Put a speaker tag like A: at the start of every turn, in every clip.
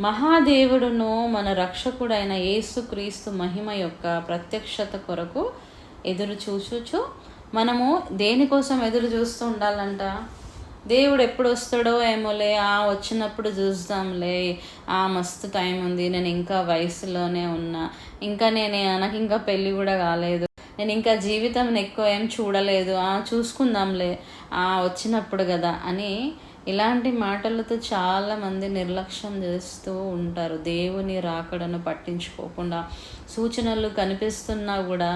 A: మహాదేవుడును మన రక్షకుడైన యేసుక్రీస్తు మహిమ యొక్క ప్రత్యక్షత కొరకు ఎదురు చూచుచు మనము దేనికోసం ఎదురు చూస్తూ ఉండాలంట? దేవుడు ఎప్పుడు వస్తాడో ఏమోలే ఆ వచ్చినప్పుడు చూద్దాంలే ఆ మస్తు టైం ఉంది నేను ఇంకా వయసులోనే ఉన్నా ఇంకా నేను నాకు ఇంకా పెళ్ళి కూడా కాలేదు నేను ఇంకా జీవితం ఎక్కువ ఏం చూడలేదు ఆ చూసుకుందాంలే ఆ వచ్చినప్పుడు కదా అని ఇలాంటి మాటలతో చాలామంది నిర్లక్ష్యం చేస్తూ ఉంటారు. దేవుని రాకడను పట్టించుకోకుండా సూచనలు కనిపిస్తున్నా కూడా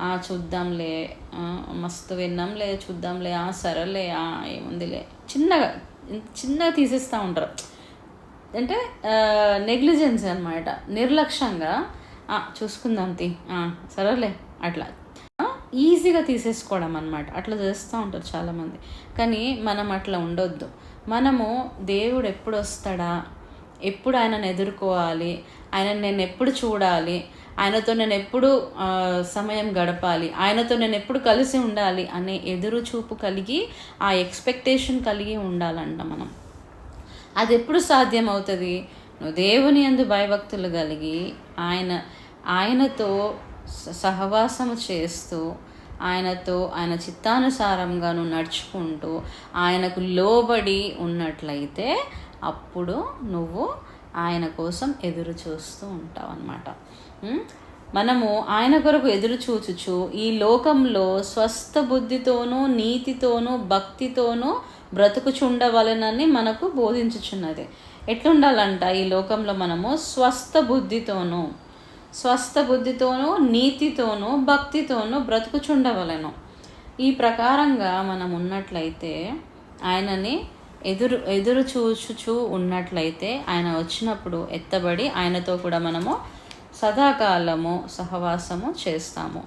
A: ఆ చూద్దాంలే మస్తు విన్నాంలే చూద్దాంలే ఆ సరేలే ఆ ఏముందిలే చిన్నగా చిన్నగా తీసేస్తూ ఉంటారు. అంటే నెగ్లిజెన్స్ అనమాట నిర్లక్ష్యంగా చూసుకుందాం తి సరేలే అట్లా. ఈజీగా తీసేసుకోవడం అనమాట అట్లా చేస్తూ ఉంటారు చాలామంది. కానీ మనం అట్లా ఉండొద్దు. మనము దేవుడు ఎప్పుడు వస్తాడా? ఎప్పుడు ఆయనను ఎదుర్కోవాలి? ఆయనను నేను ఎప్పుడు చూడాలి? ఆయనతో నేను ఎప్పుడు సమయం గడపాలి? ఆయనతో నేను ఎప్పుడు కలిసి ఉండాలి? అనే ఎదురు చూపు కలిగి ఆ ఎక్స్పెక్టేషన్ కలిగి ఉండాలంట మనం. అది ఎప్పుడు సాధ్యం అవుతుంది నువ్వు దేవుని అందు భయభక్తులు కలిగి ఆయన ఆయనతో సహవాసము చేస్తూ ఆయనతో ఆయన చిత్తానుసారంగా నువ్వు నడుచుకుంటూ ఆయనకు లోబడి ఉన్నట్లయితే అప్పుడు నువ్వు ఆయన కోసం ఎదురు చూస్తూ ఉంటావు అనమాట మనము ఆయన కొరకు ఎదురు చూచుచు ఈ లోకంలో స్వస్థ బుద్ధితోనూ నీతితోనూ భక్తితోనూ బ్రతుకుచుండవలనని మనకు బోధించుచున్నది. ఎట్లుండాలంట ఈ లోకంలో మనము స్వస్థ బుద్ధితోనూ స్వస్థ బుద్ధితోనూ నీతితోనూ భక్తితోనూ బ్రతుకుచుండవలను. ఈ ప్రకారంగా మనం ఉన్నట్లయితే ఆయనని ఎదురు ఎదురు చూచుచూ ఉన్నట్లయితే ఆయన వచ్చినప్పుడు ఎత్తబడి ఆయనతో కూడా మనము సదాకాలము సహవాసము చేస్తాము.